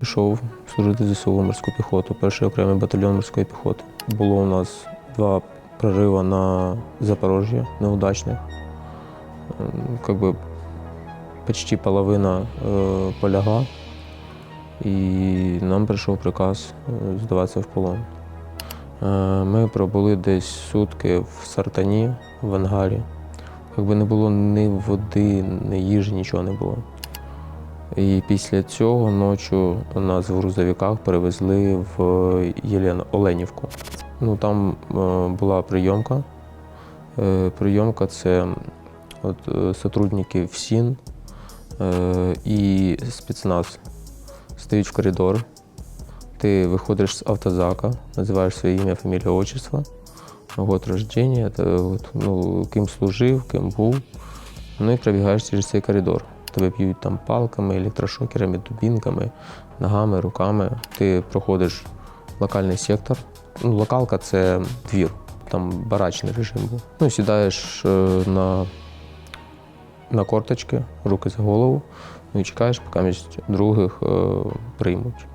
Пішов служити ЗСУ морську піхоту, перший окремий батальйон морської піхоти. Було у нас два прориви на Запорожжя неудачних. Ем, Как би почти половина е, полягла, і нам прийшов приказ е, здаватися в полон. Е, Ми пробули десь сутки в Сартані, в ангарі. Якби не було ні води, ні їжі, нічого не було. І після цього ночі нас в грузовиках перевезли в Єлена Оленівку. Ну, там е, була прийомка. Е, прийомка це от, е, сотрудники ФСІН е, і спецназ стають в коридор. Ти виходиш з автозака, називаєш своє ім'я, фамілія, отчество, год от, ну, ким служив, ким був. Ну і пробігаєш через цей коридор. Тебе б'ють там палками, електрошокерами, дубінками, ногами, руками. Ти проходиш локальний сектор. Ну, локалка це двір, там барачний режим був. Ну, сідаєш е, на, на корточки, руки за голову, ну і чекаєш, поки між других е, приймуть.